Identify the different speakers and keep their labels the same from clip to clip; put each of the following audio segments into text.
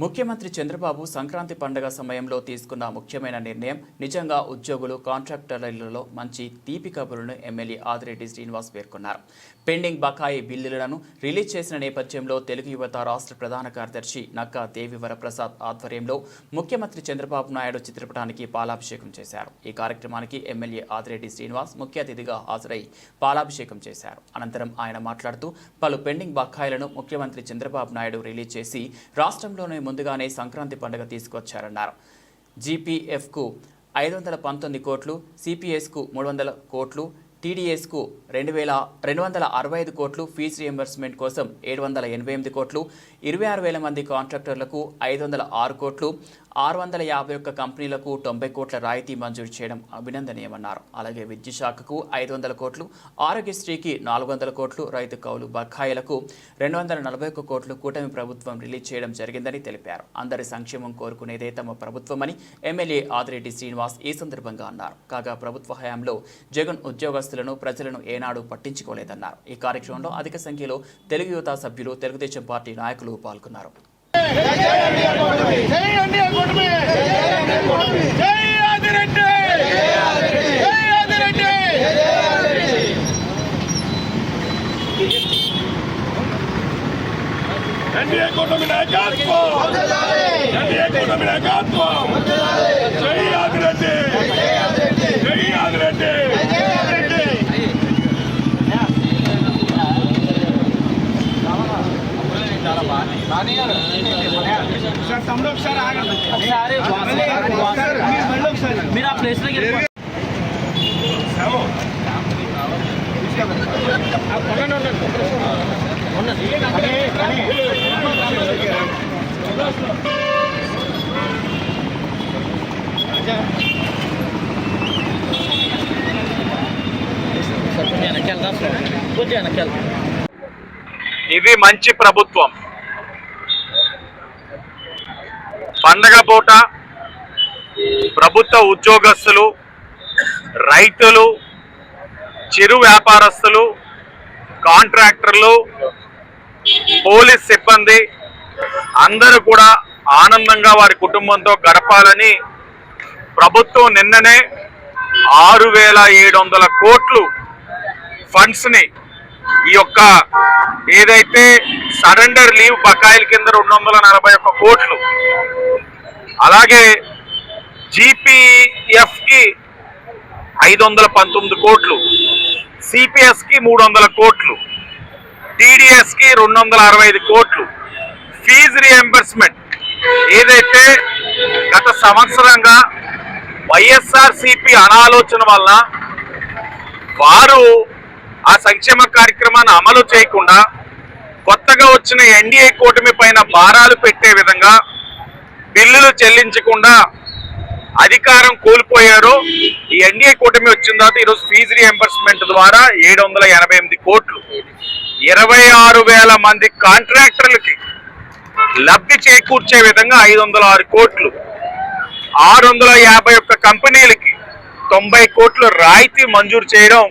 Speaker 1: ముఖ్యమంత్రి చంద్రబాబు సంక్రాంతి పండుగ సమయంలో తీసుకున్న ముఖ్యమైన నిర్ణయం నిజంగా ఉద్యోగులు కాంట్రాక్టర్లలో మంచి తీపి కబురులను ఎమ్మెల్యే ఆదిరెడ్డి శ్రీనివాస్ పేర్కొన్నారు. పెండింగ్ బకాయి బిల్లులను రిలీజ్ చేసిన నేపథ్యంలో తెలుగు యువత రాష్ట్ర ప్రధాన కార్యదర్శి నక్కా దేవివర ప్రసాద్ ఆధ్వర్యంలో ముఖ్యమంత్రి చంద్రబాబు నాయుడు చిత్రపటానికి పాలాభిషేకం చేశారు. ఈ కార్యక్రమానికి ఎమ్మెల్యే ఆదిరెడ్డి శ్రీనివాస్ ముఖ్య అతిథిగా హాజరై పాలాభిషేకం చేశారు. అనంతరం ఆయన మాట్లాడుతూ పలు పెండింగ్ బకాయిలను ముఖ్యమంత్రి చంద్రబాబు నాయుడు రిలీజ్ చేసి రాష్ట్రంలోనే ముందుగానే సంక్రాంతి పండుగ తీసుకొచ్చారన్నారు. జీపీఎఫ్కు ఐదు వందల పంతొమ్మిది కోట్లు సిపిఎస్కు మూడు వందల కోట్లు టీడీఎస్కు రెండు వేల రెండు వందల అరవై ఐదు కోట్లు ఫీజు రియంబర్స్మెంట్ కోసం ఏడు వందల ఎనభై ఎనిమిది కోట్లు ఇరవై ఆరు వేల మంది కాంట్రాక్టర్లకు ఐదు వందల ఆరు కోట్లు ఆరు వందల యాభై ఒక్క కంపెనీలకు తొంభై కోట్ల రాయితీ మంజూరు చేయడం అభినందనీయమన్నారు. అలాగే విద్యుత్ శాఖకు ఐదు వందల కోట్లు ఆరోగ్యశ్రీకి నాలుగు వందల కోట్లు రైతు కౌలు బకాయిలకు రెండు వందల నలభై ఒక్క కోట్లు కూటమి ప్రభుత్వం రిలీజ్ చేయడం జరిగిందని తెలిపారు. అందరి సంక్షేమం కోరుకునేదే తమ ప్రభుత్వమని ఎమ్మెల్యే ఆదిరెడ్డి శ్రీనివాస్ ఈ సందర్భంగా అన్నారు. కాగా ప్రభుత్వ హయాంలో జగన్ ఉద్యోగస్తులను ప్రజలను ఏనాడు పట్టించుకోలేదన్నారు. ఈ కార్యక్రమంలో అధిక సంఖ్యలో తెలుగు యువత సభ్యులు తెలుగుదేశం పార్టీ నాయకులు పాల్గొన్నారు.
Speaker 2: జై ఇండియా కూటమి
Speaker 3: ఎన్డీఏ కూటమి నాయకత్వం ఎన్డీఏ కూటమి నాయకత్వం జై ఆదిరెడ్డి జై ఆదిరెడ్డి.
Speaker 2: తమ్ముడు ఒకసారి ఆగండి.
Speaker 4: ఒకసారి మీరు ఆ ప్లేస్లోకి
Speaker 3: ఇది మంచి ప్రభుత్వం. పండగ పూట ప్రభుత్వ ఉద్యోగస్తులు రైతులు చిరు వ్యాపారస్తులు కాంట్రాక్టర్లు పోలీస్ సిబ్బంది అందరూ కూడా ఆనందంగా వారి కుటుంబంతో గడపాలని ప్రభుత్వం నిన్ననే ఆరు వేల ఏడు వందల కోట్లు ఫండ్స్ని ఈ యొక్క ఏదైతే సరెండర్ లీవ్ బకాయిల కింద రెండు వందల నలభై ఒక్క కోట్లు అలాగే జీపీఎఫ్కి ఐదు వందల పంతొమ్మిది కోట్లు సిపిఎస్కి మూడు వందల కోట్లు టీడీఎస్కి రెండు వందల అరవై ఐదు కోట్లు ఫీజు రియంబర్స్మెంట్ ఏదైతే గత సంవత్సరంగా వైఎస్ఆర్ సిపి అనాలోచన వలన వారు ఆ సంక్షేమ కార్యక్రమాన్ని అమలు చేయకుండా కొత్తగా వచ్చిన ఎన్డీఏ కూటమి పైన భారాలు పెట్టే విధంగా బిల్లులు చెల్లించకుండా అధికారం కోల్పోయారో. ఈ ఎన్డీఏ కూటమి వచ్చిన తర్వాత ఈరోజు ఫీజు రియంబర్స్మెంట్ ద్వారా ఏడు వందల ఎనభై ఎనిమిది కోట్లు. ఇరవై ఆరు వేల మంది కాంట్రాక్టర్లకి లబ్ధి చేకూర్చే విధంగా ఐదు వందల ఆరు కోట్లు. ఆరు వందల యాభై ఒక్క కంపెనీలకి తొంభై కోట్లు రాయితీ మంజూరు చేయడం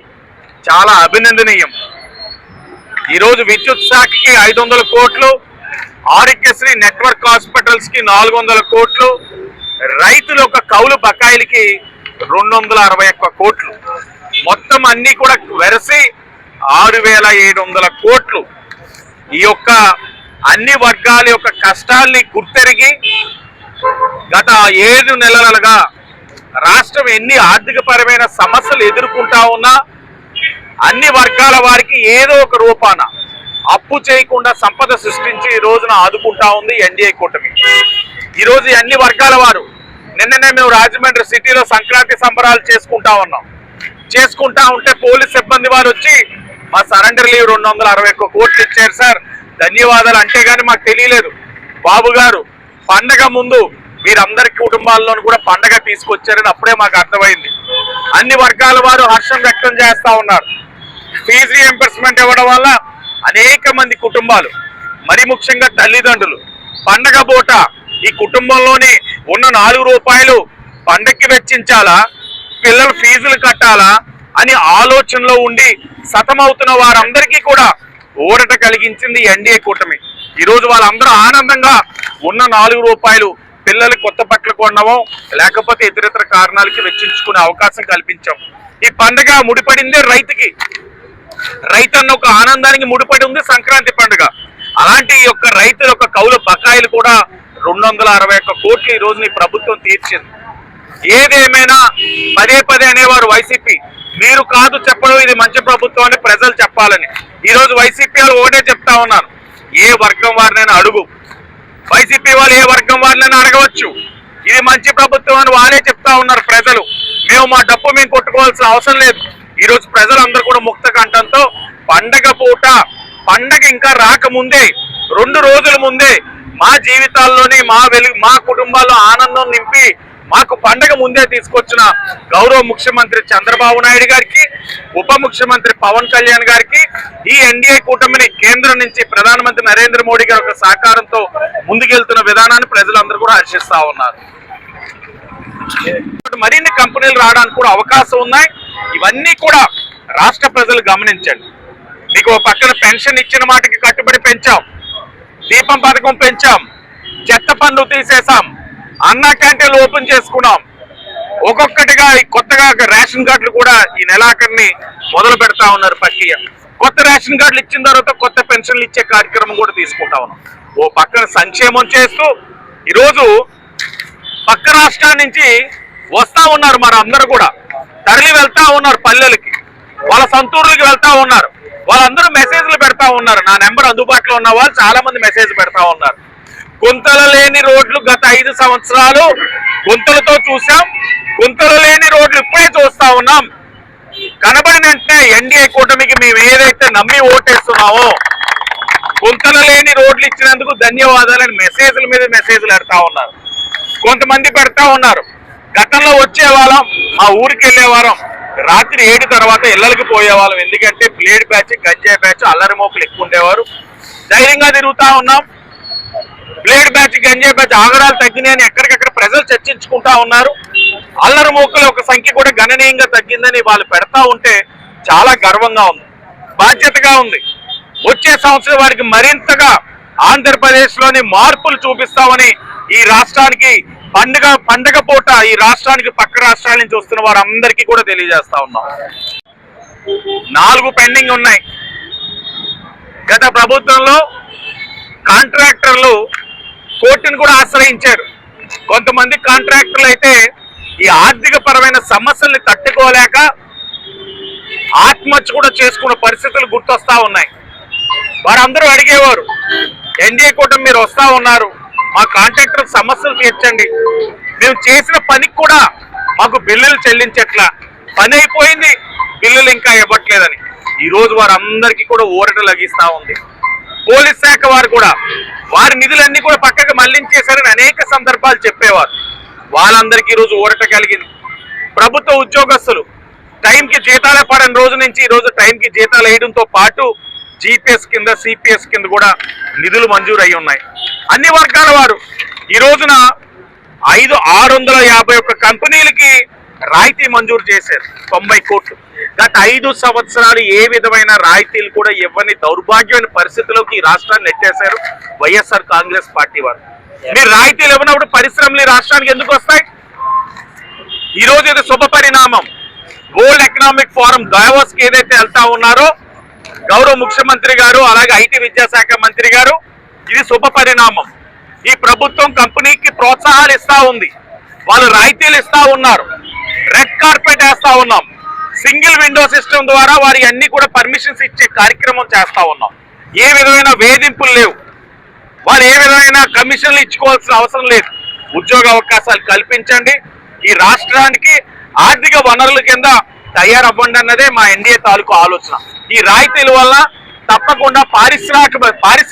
Speaker 3: చాలా అభినందనీయం. ఈరోజు విద్యుత్ శాఖకి ఐదు వందల కోట్లు ఆరోగ్యశ్రీ నెట్వర్క్ హాస్పిటల్స్కి నాలుగు వందల కోట్లు రైతుల యొక్క కౌలు బకాయిలకి రెండు వందల అరవై ఒక్క కోట్లు. మొత్తం అన్నీ కూడా వెరసి ఆరు వేల ఏడు వందల కోట్లు. ఈ యొక్క అన్ని వర్గాల యొక్క కష్టాల్ని గుర్తెరిగి గత ఏడు నెలలుగా రాష్ట్రం ఎన్ని ఆర్థికపరమైన సమస్యలు ఎదుర్కొంటా ఉన్నా అన్ని వర్గాల వారికి ఏదో ఒక రూపాన అప్పు చేయకుండా సంపద సృష్టించి ఈ రోజున ఆదుకుంటా ఉంది ఎన్డీఏ కూటమి. ఈ రోజు అన్ని వర్గాల వారు నిన్ననే మేము రాజమండ్రి సిటీలో సంక్రాంతి సంబరాలు చేసుకుంటా ఉన్నాం. చేసుకుంటా ఉంటే పోలీస్ సిబ్బంది వారు వచ్చి మా సరెండర్ లీవ్ రెండు వందల అరవై ఒక్క కోట్లు ఇచ్చారు సార్. ధన్యవాదాలు. అంటే కానీ మాకు తెలియలేదు. బాబు గారు పండగ ముందు మీరందరి కుటుంబాల్లోనూ కూడా పండగ తీసుకొచ్చారని అప్పుడే మాకు అర్థమైంది. అన్ని వర్గాల వారు హర్షం వ్యక్తం చేస్తా ఉన్నారు. ఫీజు రీఎంబర్స్మెంట్ ఇవ్వడం వల్ల అనేక మంది కుటుంబాలు మరి ముఖ్యంగా తల్లిదండ్రులు పండగ పూట ఈ కుటుంబంలోనే ఉన్న నాలుగు రూపాయలు పండక్కి వెచ్చించాలా పిల్లలు ఫీజులు కట్టాలా అని ఆలోచనలో ఉండి సతమవుతున్న వారందరికీ కూడా ఊరట కలిగించింది ఎన్డీఏ కూటమి. ఈరోజు వాళ్ళందరూ ఆనందంగా ఉన్న నాలుగు రూపాయలు పిల్లలు కొత్త బట్టలు కొనడమో లేకపోతే ఇతరితర కారణాలకి వెచ్చించుకునే అవకాశం కల్పించాం ఈ పండగ ముడిపడిందే రైతుకి రైతు అన్న ఒక ఆనందానికి ముడిపడి ఉంది సంక్రాంతి పండుగ. అలాంటి యొక్క రైతుల యొక్క కౌలు బకాయిలు కూడా రెండు వందల అరవై ఒక్క కోట్లు ఈ రోజుని ప్రభుత్వం తీర్చింది. ఏదేమైనా పదే పదే అనేవారు వైసీపీ. మీరు కాదు చెప్పడం ఇది మంచి ప్రభుత్వం అని ప్రజలు చెప్పాలని. ఈ రోజు వైసీపీ వాళ్ళు ఒకటే చెప్తా ఉన్నారు. ఏ వర్గం వారినైనా అడుగు. వైసీపీ వాళ్ళు ఏ వర్గం వారినైనా అడగవచ్చు. ఇది మంచి ప్రభుత్వం అని వాళ్ళే చెప్తా ఉన్నారు ప్రజలు. మేము మా డప్పు మేము కొట్టుకోవాల్సిన అవసరం లేదు. ఈరోజు ప్రజలందరూ కూడా ముక్త కంఠంతో పండగ పూట పండగ ఇంకా రాకముందే రెండు రోజుల ముందే మా జీవితాల్లోని మా వెలుగు మా కుటుంబాల్లో ఆనందం నింపి మాకు పండగ ముందే తీసుకొచ్చిన గౌరవ ముఖ్యమంత్రి చంద్రబాబు నాయుడు గారికి ఉప ముఖ్యమంత్రి పవన్ కళ్యాణ్ గారికి ఈ ఎన్డీఏ కూటమిని కేంద్రం నుంచి ప్రధానమంత్రి నరేంద్ర మోడీ గారి యొక్క సహకారంతో ముందుకెళ్తున్న విధానాన్ని ప్రజలందరూ కూడా హర్షిస్తా ఉన్నారు. మరిన్ని కంపెనీలు రావడానికి కూడా అవకాశం ఉన్నాయి. ఇవన్నీ కూడా రాష్ట్ర ప్రజలు గమనించండి. మీకు ఓ పక్కన పెన్షన్ ఇచ్చిన మాటకి కట్టుబడి పెంచాం. దీపం పథకం పెంచాం. చెత్త పనులు తీసేసాం అన్నా క్యాంటీన్లు ఓపెన్ చేసుకున్నాం. ఒక్కొక్కటిగా కొత్తగా రేషన్ కార్డులు కూడా ఈ నెలాఖరిని మొదలు పెడతా ఉన్నారు ప్రక్రియ. కొత్త రేషన్ కార్డులు ఇచ్చిన తర్వాత కొత్త పెన్షన్లు ఇచ్చే కార్యక్రమం కూడా తీసుకుంటా ఉన్నాం. ఓ పక్కన సంక్షేమం చేస్తూ ఈరోజు పక్క రాష్ట్రాల నుంచి వస్తా ఉన్నారు మరి అందరూ కూడా. తరలి వెళ్తా ఉన్నారు పల్లెలకి. వాళ్ళ సొంతూరులకి వెళ్తా ఉన్నారు. వాళ్ళందరూ మెసేజ్లు పెడతా ఉన్నారు. నా నెంబర్ అందుబాటులో ఉన్న వాళ్ళు చాలా మంది మెసేజ్ పెడతా ఉన్నారు. గుంతలు లేని రోడ్లు గత ఐదు సంవత్సరాలు గుంతలతో చూసాం గుంతలు లేని రోడ్లు ఇప్పుడే చూస్తా ఉన్నాం. కనబడిన వెంటనే ఎన్డీఏ కూటమికి మేము ఏదైతే నమ్మి ఓటేస్తున్నామో గుంతలు లేని రోడ్లు ఇచ్చినందుకు ధన్యవాదాలని మెసేజ్ల మీద మెసేజ్లు పెడతా ఉన్నారు. కొంతమంది పెడతా ఉన్నారు. గతంలో వచ్చే వాళ్ళం మా ఊరికి వెళ్ళేవారం రాత్రి ఏడు తర్వాత ఇళ్ళకి పోయేవాళ్ళం. ఎందుకంటే బ్లేడ్ బ్యాచ్ గంజాయి బ్యాచ్ అల్లరి మోపులు ఎక్కువ ఉండేవారు. ధైర్యంగా తిరుగుతా ఉన్నాం. బ్లేడ్ బ్యాచ్ గంజాయి బ్యాచ్ ఆగడాలు తగ్గినాయని ఎక్కడికక్కడ ప్రజలు చర్చించుకుంటా ఉన్నారు. అల్లరి మోకుల ఒక సంఖ్య కూడా గణనీయంగా తగ్గిందని వాళ్ళు పెడతా ఉంటే చాలా గర్వంగా ఉంది. బాధ్యతగా ఉంది. వచ్చే సంవత్సరం వారికి మరింతగా ఆంధ్రప్రదేశ్లోని మార్పులు చూపిస్తామని ఈ రాష్ట్రానికి పండుగ పండగ పూట ఈ రాష్ట్రానికి పక్క రాష్ట్రాల నుంచి వస్తున్న వారందరికీ కూడా తెలియజేస్తా ఉన్నాం. నాలుగు పెండింగ్ ఉన్నాయి. గత ప్రభుత్వంలో కాంట్రాక్టర్లు కోర్టును కూడా ఆశ్రయించారు. కొంతమంది కాంట్రాక్టర్లు అయితే ఈ ఆర్థిక పరమైన సమస్యల్ని తట్టుకోలేక ఆత్మహత్య కూడా చేసుకున్న పరిస్థితులు గుర్తొస్తా ఉన్నాయి. వారందరూ అడిగేవారు ఎన్డీఏ కూటమి మీరు వస్తా ఉన్నారు. మా కాంట్రాక్టర్ సమస్యలు తీర్చండి. మేము చేసిన పనికి కూడా మాకు బిల్లులు చెల్లించట్లా. పని అయిపోయింది బిల్లులు ఇంకా ఇవ్వట్లేదని. ఈ రోజు వారందరికీ కూడా ఊరట లగిస్తా ఉంది. పోలీస్ శాఖ వారు కూడా వారి నిధులన్నీ కూడా పక్కకు మళ్ళించేశారని అనేక సందర్భాలు చెప్పేవారు. వాళ్ళందరికీ ఈరోజు ఊరట కలిగింది. ప్రభుత్వ ఉద్యోగస్తులు టైంకి జీతాలే పడని రోజు నుంచి ఈరోజు టైంకి జీతాలు వేయడంతో పాటు జీపీఎస్ కింద సిపిఎస్ కింద కూడా నిధులు మంజూరు అయి ఉన్నాయి. అన్ని వర్గాల వారు. ఈ రోజున ఐదు ఆరు వందల యాభై ఒక్క కంపెనీలకి రాయితీ మంజూరు చేశారు. తొంభై కోట్లు. గత ఐదు సంవత్సరాలు ఏ విధమైన రాయితీలు కూడా ఇవ్వని దౌర్భాగ్యమైన పరిస్థితిలోకి ఈ రాష్ట్రాన్ని నెట్టేశారు వైఎస్ఆర్ కాంగ్రెస్ పార్టీ వారు. మీరు రాయితీలు ఇవ్వనప్పుడు పరిశ్రమలు రాష్ట్రానికి ఎందుకు వస్తాయి? ఈ రోజు ఇది శుభ పరిణామం. వరల్డ్ ఎకనామిక్ ఫోరం దావోస్కి ఏదైతే వెళ్తా ఉన్నారో గౌరవ ముఖ్యమంత్రి గారు అలాగే ఐటీ విద్యాశాఖ మంత్రి గారు ఇది శుభ పరిణామం. ఈ ప్రభుత్వం కంపెనీకి ప్రోత్సాహాలు ఇస్తా ఉంది. వాళ్ళు రాయితీలు ఇస్తా ఉన్నారు. రెడ్ కార్పెట్ వేస్తా ఉన్నాం. సింగిల్ విండో సిస్టమ్ ద్వారా వారి అన్ని కూడా పర్మిషన్స్ ఇచ్చే కార్యక్రమం చేస్తా ఉన్నాం. ఏ విధమైన వేధింపులు లేవు. వారు ఏ విధమైన కమిషన్లు ఇచ్చుకోవాల్సిన అవసరం లేదు. ఉద్యోగ అవకాశాలు కల్పించండి. ఈ రాష్ట్రానికి ఆర్థిక వనరుల కింద తయారవ్వండి అన్నదే మా ఎన్డీఏ తాలూకు ఆలోచన. ఈ రాయితీల వల్ల తప్పకుండా పారిశ్రామిక పారిశ్రామిక